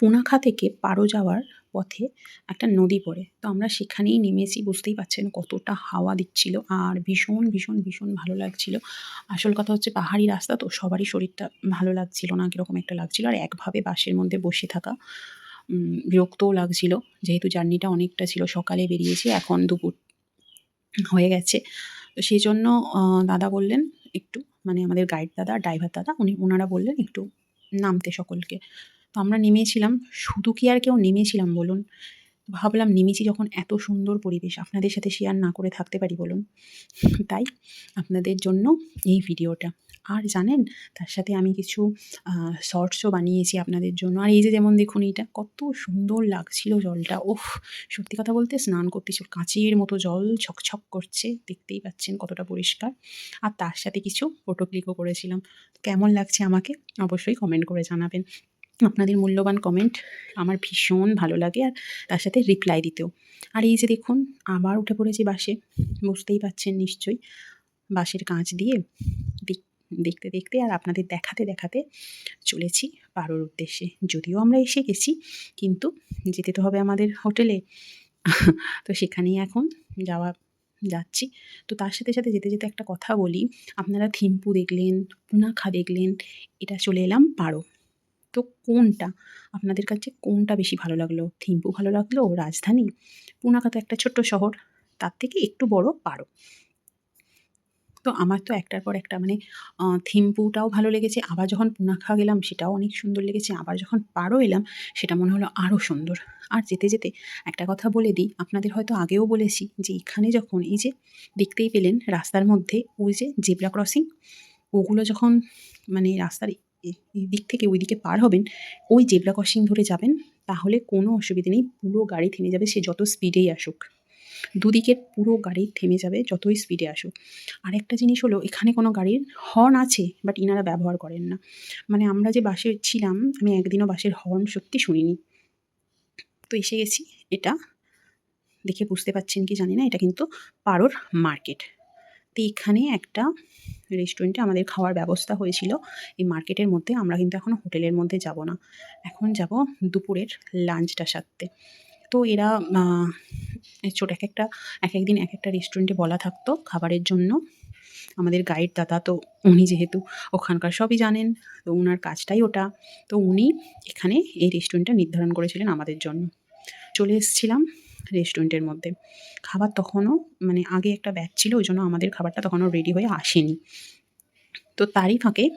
পুনাখা থেকে পারো যাওয়ার পথে একটা নদী পড়ে। তো আমরা সেখানেই নেমেছি, বুঝতেই পারছেন কতটা হাওয়া দিচ্ছিল আর ভীষণ ভীষণ ভীষণ ভালো লাগছিল। আসল কথা হচ্ছে পাহাড়ি রাস্তা তো সবারই শরীরটা ভালো লাগছিল না, কীরকম একটা লাগছিল। আর একভাবে বাসের মধ্যে বসে থাকা বিরক্তও লাগছিল। যেহেতু জার্নিটা অনেকটা ছিল, সকালে বেরিয়েছি, এখন দুপুর হয়ে গেছে। তো সেই জন্য দাদা বললেন একটু মানে আমাদের গাইড দাদা ড্রাইভার দাদা, উনি ওনারা বললেন একটু নামতে সকলকে। তো আমরা নেমেছিলাম, শুধু কি আর কেউ নেমেছিলাম বলুন? ভাবলাম নেমেছি যখন এত সুন্দর পরিবেশ, আপনাদের সাথে শেয়ার না করে থাকতে পারি বলুন? তাই আপনাদের জন্য এই ভিডিওটা। আর জানেন, তার সাথে আমি কিছু শর্টসও বানিয়েছি আপনাদের জন্য। আর এই যে যেমন দেখুন এইটা, কত সুন্দর লাগছিল জলটা। ওফ সত্যি কথা বলতে স্নান করতে কাঁচের মতো জল ছকছক করছে, দেখতেই পাচ্ছেন কতটা পরিষ্কার। আর তার সাথে কিছু ফটো ক্লিকও করেছিলাম। কেমন লাগছে আমাকে অবশ্যই কমেন্ট করে জানাবেন। আপনাদের মূল্যবান কমেন্ট আমার ভীষণ ভালো লাগে আর তার সাথে রিপ্লাই দিতেও। আর এই যে দেখুন, আবার উঠে পড়েছি বাসে, বুঝতেই পাচ্ছেন নিশ্চয়ই। বাসের কাঁচ দিয়ে দেখতে দেখতে আর আপনাদের দেখাতে দেখাতে চলেছি পারোর উদ্দেশ্যে। যদিও আমরা এসে গেছি, কিন্তু যেতে তো হবে আমাদের হোটেলে। তো সেখানেই এখন যাওয়া যাচ্ছি। তো তার সাথে সাথে যেতে যেতে একটা কথা বলি। আপনারা থিম্পু দেখলেন, পুনাখা দেখলেন, এটা চলে এলাম পারো। তো কোনটা? আপনাদের কাছে কোনটা বেশি ভালো লাগল? থিম্পু ভালো লাগল? রাজধানী? পুনাখা তো একটা ছোট্ট শহর, তার থেকে একটু বড় পারো। তো আমার তো একটার পর একটা মানে থিম্পুটাও ভালো লেগেছে, আবার যখন পুনাখা গেলাম সেটাও অনেক সুন্দর লেগেছে, আবার যখন পারো এলাম, সেটা মনে হলো আরও সুন্দর। আর যেতে যেতে একটা কথা বলে দিই, আপনাদের হয়তো আগেও বলেছি যে এখানে যখন এই যে দেখতেই পেলেন রাস্তার মধ্যে ওই যে জেব্রা ক্রসিং, ওগুলো যখন মানে রাস্তার দিক থেকে ওই দিকে পার হবেন, ওই জেব্রা ক্রসিং ধরে যাবেন, তাহলে কোনো অসুবিধে নেই, পুরো গাড়ি থেমে যাবে, সে যত স্পিডেই আসুক। দুদিকের পুরো গাড়ি থেমে যাবে, যতই স্পিডে আসুক। আরেকটা জিনিস হলো, এখানে কোনো গাড়ির হর্ন আছে বাট ইনারা ব্যবহার করেন না। মানে আমরা যে বাসে ছিলাম, আমি একদিনও বাসের হর্ন সত্যি শুনিনি। তো এসে গেছি, এটা দেখে বুঝতে পারছেন কি জানি না, এটা কিন্তু পারোর মার্কেট এখানে একটা রেস্টুরেন্টে আমাদের খাওয়ার ব্যবস্থা হয়েছিল। এই মার্কেটের মধ্যে আমরা কিন্তু এখন হোটেলের মধ্যে যাব না। এখন যাব দুপুরের লাঞ্চটা সারতে। তো এরা ছোট এক একটা, এক একদিন এক একটা রেস্টুরেন্টে বলা থাকতো খাবারের জন্য। আমাদের গাইড দাদা তো উনি যেহেতু ওখানকার সবই জানেন, তো ওনার কাজটাই ওটা। তো উনি এখানে এই রেস্টুরেন্টটা নির্ধারণ করেছিলেন আমাদের জন্য। চলে এসেছিলাম। রেস্টুরেন্টের মধ্যে। খাবার তখনও মানে আগে একটা ব্যাচ ছিল, ওই জন্য আমাদের খাবারটা তখনও রেডি হয়ে আসেনি। তো তারই ফাঁকে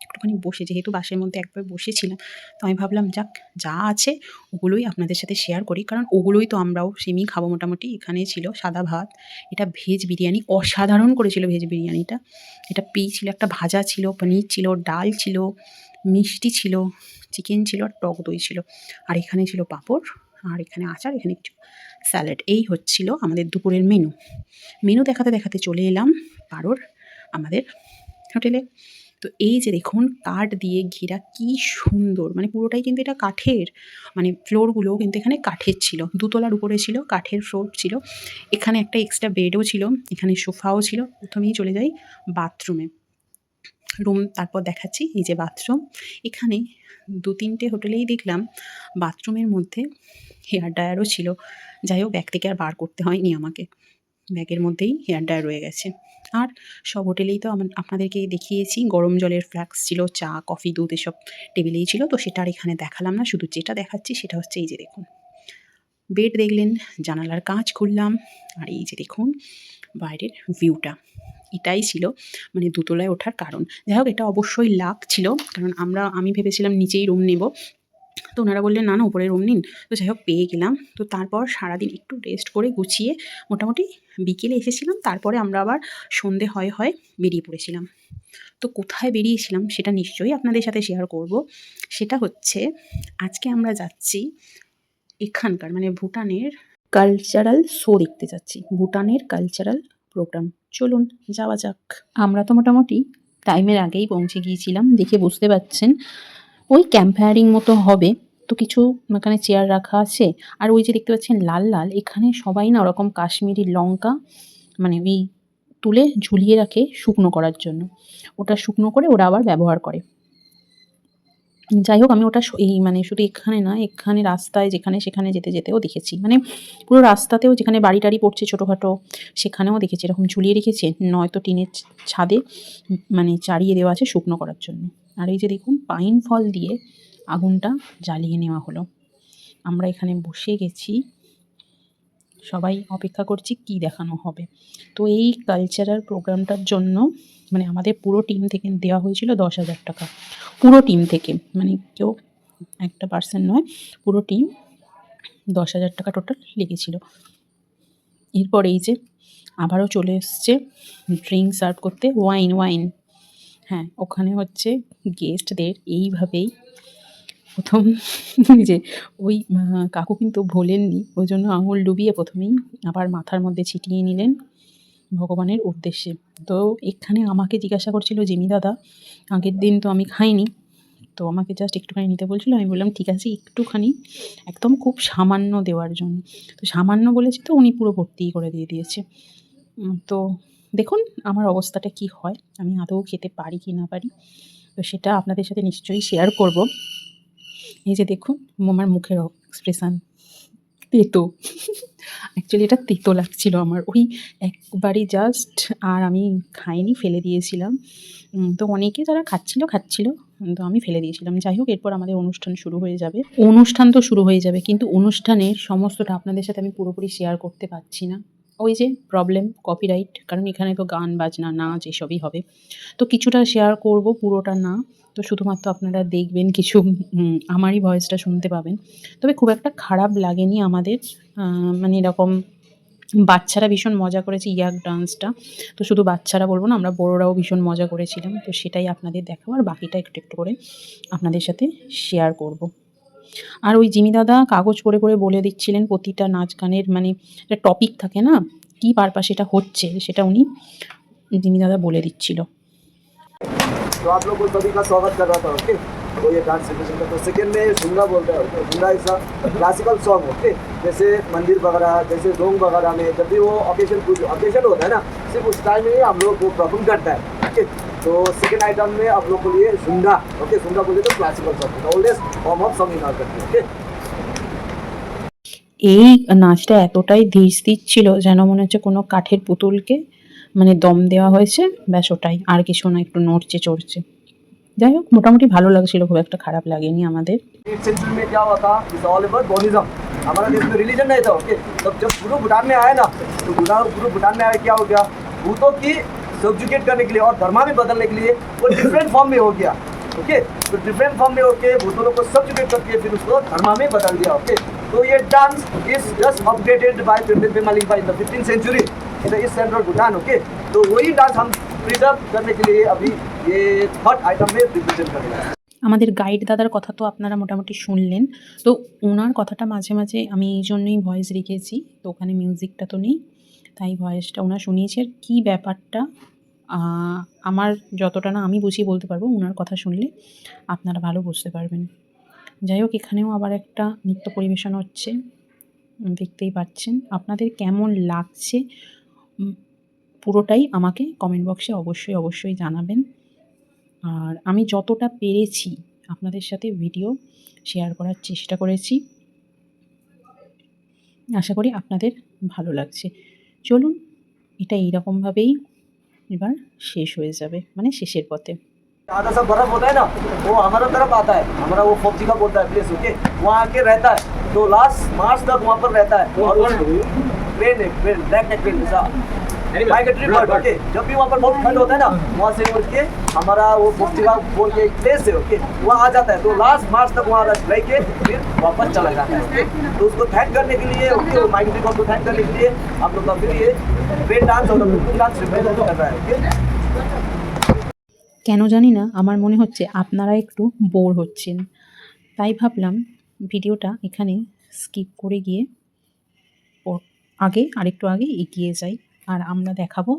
একটুখানি বসে, যেহেতু বাসের মধ্যে একবার বসেছিলাম, তো আমি ভাবলাম, যাক, যা আছে, ওগুলোই আপনাদের সাথে শেয়ার করি। কারণ ওগুলোই তো আমরাও সেমই খাব মোটামুটি, এখানে ছিল সাদা ভাত, এটা ভেজ বিরিয়ানি, অসাধারণ করেছিল ভেজ বিরিয়ানিটা। এটা পি ছিল, একটা ভাজা ছিল, পনির ছিল, ডাল ছিল, মিষ্টি ছিল, চিকেন ছিল, আর টক দই ছিল। আর এখানে ছিল পাঁপড়। আর এখানে আচার, এখানে কিছু স্যালাড এই হচ্ছিল আমাদের দুপুরের মেনু মেনু দেখাতে দেখাতে চলে এলাম পারোর আমাদের হোটেলে। তো এই যে দেখুন, কাঠ দিয়ে ঘেরা কি সুন্দর। মানে পুরোটাই কিন্তু এটা কাঠের মানে ফ্লোরগুলো কিন্তু এখানে কাঠের ছিল। দুতলার উপরে ছিল, কাঠের ফ্লোর ছিল। এখানে একটা এক্সট্রা বেডও ছিল, এখানে সোফাও ছিল। প্রথমেই চলে যাই বাথরুমে রুম, তারপর দেখাচ্ছি এই যে বাথরুম। এখানে দু তিনটে হোটেলেই দেখলাম, বাথরুমের মধ্যে হেয়ার ড্রায়ারও ছিল। যাই হোক ব্যাগ থেকে আর বার করতে হয়নি আমাকে। ব্যাগের মধ্যেই হেয়ার ড্রায়ার রয়ে গেছে। আর সব হোটেলেই তো আপনাদেরকে দেখিয়েছি, গরম জলের ফ্লাক্স ছিল, চা, কফি, দুধ এসব টেবিলেই ছিল। তো সেটা আর এখানে দেখালাম না, শুধু যেটা দেখাচ্ছি সেটা হচ্ছে এই যে দেখুন। বেড দেখলেন, জানালার কাঁচ খুললাম, আর এই যে দেখুন, বাইরের ভিউটা এটাই ছিল মানে দুতলায় ওঠার কারণ। যাই হোক, এটা অবশ্যই লাক ছিল, কারণ আমরা, আমি ভেবেছিলাম নিচেই রুম নেব। তো ওনারা বললেন, না না উপরে রুম নিন। তো যাই হোক, পেয়ে গেলাম। তো তারপর সারাদিন একটু রেস্ট করে গুছিয়ে মোটামুটি বিকেলে এসেছিলাম। তারপরে আমরা আবার সন্ধে হয় হয় বেরিয়ে পড়েছিলাম। তো কোথায় বেরিয়েছিলাম সেটা নিশ্চয়ই আপনাদের সাথে শেয়ার করব। সেটা হচ্ছে, আজকে আমরা যাচ্ছি এখানকার মানে ভুটানের কালচারাল শো দেখতে যাচ্ছি। ভুটানের কালচারাল প্রোগ্রাম চলুন যাওয়া যাক। আমরা তো মোটামুটি টাইমের আগেই পৌঁছে গিয়েছিলাম, দেখে বুঝতে পারছেন। ওই ক্যাম্প ফায়ারিং মতো হবে, তো কিছু ওখানে চেয়ার রাখা আছে। আর ওই যে দেখতে পাচ্ছেন লাল লাল, এখানে সবাই না ওরকম কাশ্মীরি লঙ্কা মানে ওই তুলে ঝুলিয়ে রাখে শুকনো করার জন্য। ওটা শুকনো করে ওরা আবার ব্যবহার করে। যাই হোক আমি ওটা এই মানে শুধু এখানে না এখানে রাস্তায় যেখানে সেখানে যেতে যেতেও দেখেছি। মানে পুরো রাস্তাতেও যেখানে বাড়ি টাড়ি পড়ছে ছোটোখাটো, সেখানেও দেখেছি এরকম ঝুলিয়ে রেখেছে, নয়তো টিনের ছাদে মানে চারিয়ে দেওয়া আছে শুকনো করার জন্য। আর এই যে দেখুন পাইন ফল দিয়ে আগুনটা জ্বালিয়ে নেওয়া হলো। আমরা এখানে বসে গেছি। সবাই অপেক্ষা করছি কি দেখানো হবে। তো এই কালচারাল প্রোগ্রামটার জন্য মানে আমাদের পুরো টিম থেকে দেওয়া হয়েছিল দশ হাজার টাকা। পুরো টিম থেকে মানে কেউ একটা পার্সন নয়, পুরো টিম দশ হাজার টাকা টোটাল লেগেছিল। এরপর এই যে আবারও চলে এসছে ড্রিঙ্ক সার্ভ করতে ওয়াইন ওয়াইন হ্যাঁ ওখানে হচ্ছে গেস্টদের এইভাবেই প্রথম যে ওই কাকু কিন্তু ভোলেননি ওই জন্য আঙুল ডুবিয়ে প্রথমেই আবার মাথার মধ্যে ছিটিয়ে নিলেন ভগবানের উদ্দেশ্যে। তো এখানে আমাকে জিজ্ঞাসা করছিল, জিমি দাদা, আগের দিন তো আমি খাইনি। তো আমাকে জাস্ট একটুখানি নিতে বলছিল, আমি বললাম, ঠিক আছে, একটুখানি। একদম খুব সামান্য দেওয়ার জন্য। তো সামান্য বলেছি তো উনি পুরো ভর্তিই করে দিয়ে দিয়েছে। তো দেখুন আমার অবস্থাটা কি হয়, আমি আদৌ খেতে পারি কি না পারি, তো সেটা আপনাদের সাথে নিশ্চয়ই শেয়ার করব। এই যে দেখুন, আমার মুখের এক্সপ্রেশান তেতো। অ্যাকচুয়ালি এটা তেতো লাগছিল আমার। ওই একবারই জাস্ট আর আমি খাইনি, ফেলে দিয়েছিলাম। তো অনেকে যারা খাচ্ছিল খাচ্ছিল, তো আমি ফেলে দিয়েছিলাম। যাই হোক, এরপর আমাদের অনুষ্ঠান শুরু হয়ে যাবে। অনুষ্ঠান তো শুরু হয়ে যাবে, কিন্তু অনুষ্ঠানের সমস্তটা আপনাদের সাথে আমি পুরোপুরি শেয়ার করতে পারছি না। ওই যে প্রবলেম কপিরাইট কারণ এখানে তো গান, বাজনা, নাচ এসবই হবে। তো কিছুটা শেয়ার করব পুরোটা না, তো শুধুমাত্র আপনারা দেখবেন কিছু আমারই ভয়েসটা শুনতে পাবেন। তবে খুব একটা খারাপ লাগেনি আমাদের মানে এরকম বাচ্চারা ভীষণ মজা করেছে ইয়াক ডান্সটা তো শুধু বাচ্চারা বলব না, আমরা বড়োরাও ভীষণ মজা করেছিলাম। তো সেটাই আপনাদের দেখাবো, আর বাকিটা একটু একটু করে আপনাদের সাথে শেয়ার করব। আর ওই জিমি দাদা কাগজ করে করে বলে দিচ্ছিলেন প্রতিটা নাচ গানের মানে একটা টপিক থাকে না কী পারপাস এটা হচ্ছে সেটা উনি জিমি দাদা বলে দিচ্ছিল तो आप लोग को सभी का स्वागत कर रहा था ओके तो ये डांस सिचुएशन का तो सेकेंड में झुमरा बोलता है okay Jhumra is a classical song okay जैसे मंदिर वगैरह जैसे डोंग वगैरह में जब भी वो ऑकेशन कुछ ऑकेशन होता है ना सिर्फ उस टाइम में ही हम लोग को परफॉर्म करता है ओके तो सेकेंड आइटम में आप लोग के लिए झुमरा ओके झुमरा बोले तो classical song oldest form of song in our country okay এই নাচটা এতটাই ধীর স্থির ছিল যেন মনে হচ্ছে কোনো কাঠের পুতুলকে মানে দম দেওয়া হয়েছে ব্যাস ওটাই আর কিছু না একটু নড়ছে চড়ছে যাই হোক মোটামুটি ভালো লাগছিল খুব একটা খারাপ লাগেনি আমাদের एट सेंचुरी में क्या हुआ था इज ऑल अबाउट बौद्धिज्म हमारा देश में रिलीजन नहीं था ओके तब जब गुरु भूटान में आया ना तो गुरु गुरु भूटान में आया क्या हो गया भूतों की सब्जुकेट करने के लिए और धर्मा में बदलने के लिए वो डिफरेंट फॉर्म में हो गया ओके तो डिफरेंट फॉर्म में होके भूतों को सब्जुकेट करके फिर उसको धर्मा में बदल दिया ओके तो ये dance is just updated by Pandit Bemalika in the fifteen century in the east central Bhutan okay तो वही डांस हम प्रिजर्व करने के लिए अभी ये थर्ड आइटम में रिप्रेजेंट करेंगे আমাদের গাইড দাদার কথা তো আপনারা মোটামুটি শুনলেন তো ওনার কথাটা মাঝে মাঝে আমি এই জন্যই ভয়েস রেখেছি তো ওখানে মিউজিকটা তো নেই তাই ভয়েসটা ওনার শুনিয়েছে আর কী ব্যাপারটা আহ, আমার যতটা না আমি বুঝিয়ে বলতে পারব ওনার কথা শুনলে আপনারা ভালো বুঝতে পারবেন। যাই হোক, এখানেও আবার একটা নৃত্য পরিবেশন হচ্ছে দেখতেই পাচ্ছেন। আপনাদের কেমন লাগছে পুরোটাই আমাকে কমেন্ট বক্সে অবশ্যই অবশ্যই জানাবেন। আর আমি যতটা পেরেছি আপনাদের সাথে ভিডিও শেয়ার করার চেষ্টা করেছি, আশা করি আপনাদের ভালো লাগছে। চলুন, এটা এইরকমভাবেই এবার শেষ হয়ে যাবে মানে শেষের পথে आधा सा बर्फ होता है ना वो हमारा तरफ आता है हमारा वो फोर्टी का बोलता है प्लेस ओके वहाँ आके रहता है तो लास्ट मार्च तक वहाँ पर रहता है और ट्रेन है ट्रेन ब्लैक है ट्रेन जैसा माइग्रेटरी बर्ड ओके जब भी वहाँ पर बहुत ठंड होता है ना वहाँ से उठ के हमारा वो फोर्टी का बोल के एक प्लेस है ओके वहाँ आ जाता है तो लास्ट मार्च तक वहाँ रह के फिर वापस चला जाता है okay? तो उसको थैंक करने के लिए ओके माइग्रेटरी बर्ड को थैंक करने के लिए हम लोग का फिर ये ट्रेन डांस और डांस रिप्रेजेंट कर रहा है ओके কেন জানি না আমার মনে হচ্ছে আপনারা একটু বোর হচ্ছেন তাই ভাবলাম ভিডিওটা এখানে স্কিপ করে গিয়ে ওর আগে আরেকটু আগে এগিয়ে যাই আর আমরা দেখাবো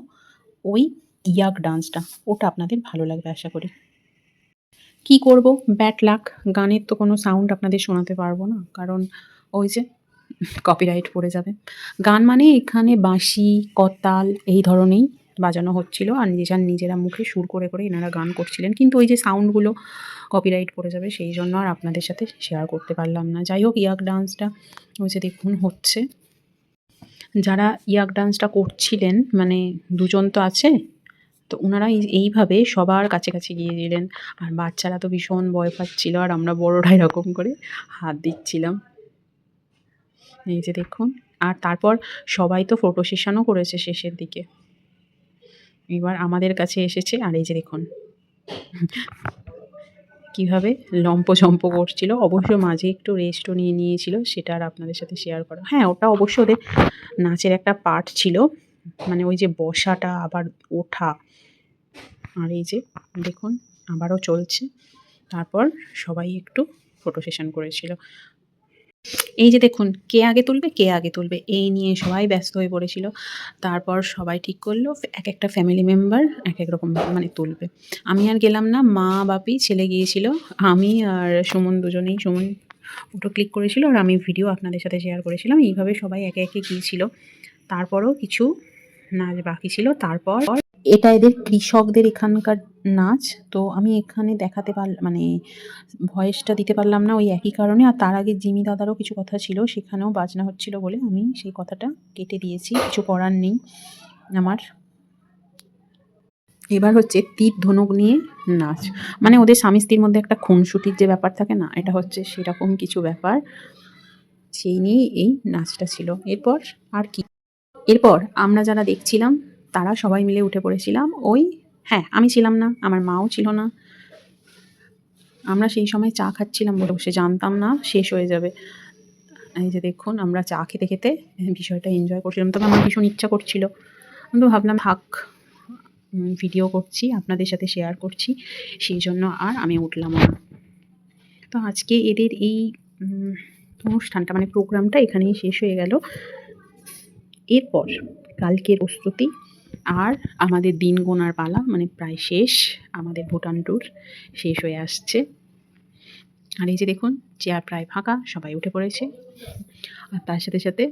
ওই ইয়াক ডান্সটা। ওটা আপনাদের ভালো লাগবে, আশা করি। কি করব? Bad luck. গানের তো কোনো সাউন্ড আপনাদের শোনাতে পারব না, কারণ ওই যে কপিরাইট পড়ে যাবে। গান মানে এখানে বাঁশি, কতাল এই ধরনেরই বাজানো হচ্ছিল, আর নিজেরা নিজেরা মুখে সুর করে করে এনারা গান করছিলেন। কিন্তু ওই যে সাউন্ডগুলো কপিরাইট পড়ে যাবে, সেই জন্য আর আপনাদের সাথে শেয়ার করতে পারলাম না। যাই হোক, ইয়াক ডান্সটা ওই যে দেখুন হচ্ছে। যারা ইয়াক ডান্সটা করছিলেন মানে দুজন তো আছে, তো ওনারা এই- এইভাবে সবার কাছে কাছে গিয়ে দিলেন আর বাচ্চারা তো ভীষণ ভয় পাচ্ছিল, আর আমরা বড়রা এরকম করে হাত দিচ্ছিলাম। এই যে দেখুন, আর তারপর সবাই তো ফটো সেশনও করেছে শেষের দিকে। এবার আমাদের কাছে এসেছে, আর এই যে দেখুন। কীভাবে লম্পঝম্প করছিল অবশ্য মাঝে একটু রেস্টও নিয়ে নিয়েছিল, সেটা আর আপনাদের সাথে শেয়ার করা। হ্যাঁ ওটা অবশ্য ওদের নাচের একটা পার্ট ছিল মানে ওই যে বসাটা, আবার ওঠা, আর এই যে দেখুন, আবারও চলছে। তারপর সবাই একটু ফটো সেশন করেছিল। এই যে দেখুন, কে আগে তুলবে, কে আগে তুলবে, এই নিয়ে সবাই ব্যস্ত হয়ে পড়েছিল। তারপর সবাই ঠিক করল, এক একটা ফ্যামিলি মেম্বার এক এক রকম মানে তুলবে। আমি আর গেলাম না, মা, বাপি, ছেলে গিয়েছিল, আমি আর সুমন দুজনেই, সুমন ফটো ক্লিক করেছিল আর আমি ভিডিও আপনাদের সাথে শেয়ার করেছিলাম। এইভাবে সবাই একে একে গিয়েছিল। তারপরও কিছু নাচ বাকি ছিল, তারপর এটা এদের কৃষকদের এখানকার নাচ, তো আমি এখানে দেখাতে পার মানে ভয়েসটা দিতে পারলাম না ওই একই কারণে, আর তার আগে জিমি দাদারও কিছু কথা ছিল, সেখানেও বাজনা হচ্ছিল বলে আমি সেই কথাটা কেটে দিয়েছি, কিছু করার নেই আমার। এবার হচ্ছে তীর ধনুক নিয়ে নাচ মানে ওদের স্বামী স্ত্রীর মধ্যে একটা খুনসুটির যে ব্যাপার থাকে না, এটা হচ্ছে সেরকম কিছু ব্যাপার, সেই নিয়ে এই নাচটা ছিল। এরপর আর কি? এরপর আমরা যারা দেখছিলাম তারা সবাই মিলে উঠে পড়েছিলাম। ওই হ্যাঁ আমি ছিলাম না, আমার মাও ছিল না। আমরা সেই সময় চা খাচ্ছিলাম বলে বসে জানতাম না, শেষ হয়ে যাবে। এই যে দেখুন, আমরা চা খেতে খেতে বিষয়টা এনজয় করছিলাম। তবে আমার ভীষণ ইচ্ছা করছিল। কিন্তু ভাবলাম, থাক ভিডিও করছি, আপনাদের সাথে শেয়ার করছি। সেই জন্য আর আমি উঠলাম না। তো আজকে এদের এই অনুষ্ঠানটা মানে প্রোগ্রামটা এখানেই শেষ হয়ে গেল। এরপর কালকের প্রস্তুতি আর আমাদের দিন গোনার পালা মানে প্রায় শেষ, আমাদের ভুটান ট্যুর শেষ হয়ে আসছে। আর এই যে দেখুন চেয়ার প্রায় ফাঁকা, সবাই উঠে পড়েছে। আর তার সাথে সাথে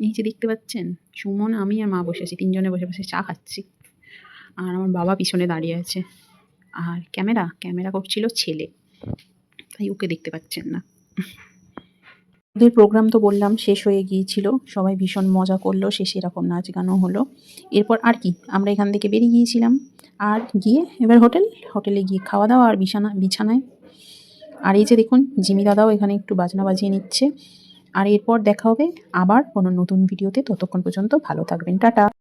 এই যে দেখতে পাচ্ছেন, সুমন, আমি আর মা বসে আছি, তিনজনে বসে বসে চা খাচ্ছি। আর আমার বাবা পিছনে দাঁড়িয়ে আছে। আর ক্যামেরা ক্যামেরা করছিল ছেলে, তাই ওকে দেখতে পাচ্ছেন না। ওদের প্রোগ্রাম তো বললাম শেষ হয়ে গিয়েছিল। সবাই ভীষণ মজা করল, শেষে এরকম নাচ গানও হলো। এরপর আর কি, আমরা এখান থেকে বেরিয়ে গিয়েছিলাম। আর গিয়ে এবার হোটেল, হোটেলে গিয়ে খাওয়া দাওয়া আর বিছানা, বিছানায়। আর এই যে দেখুন, জিমি দাদাও এখানে একটু বাজনা বাজিয়ে নিচ্ছে। আর এরপর দেখা হবে আবার কোনো নতুন ভিডিওতে। ততক্ষণ পর্যন্ত ভালো থাকবেন, টাটা।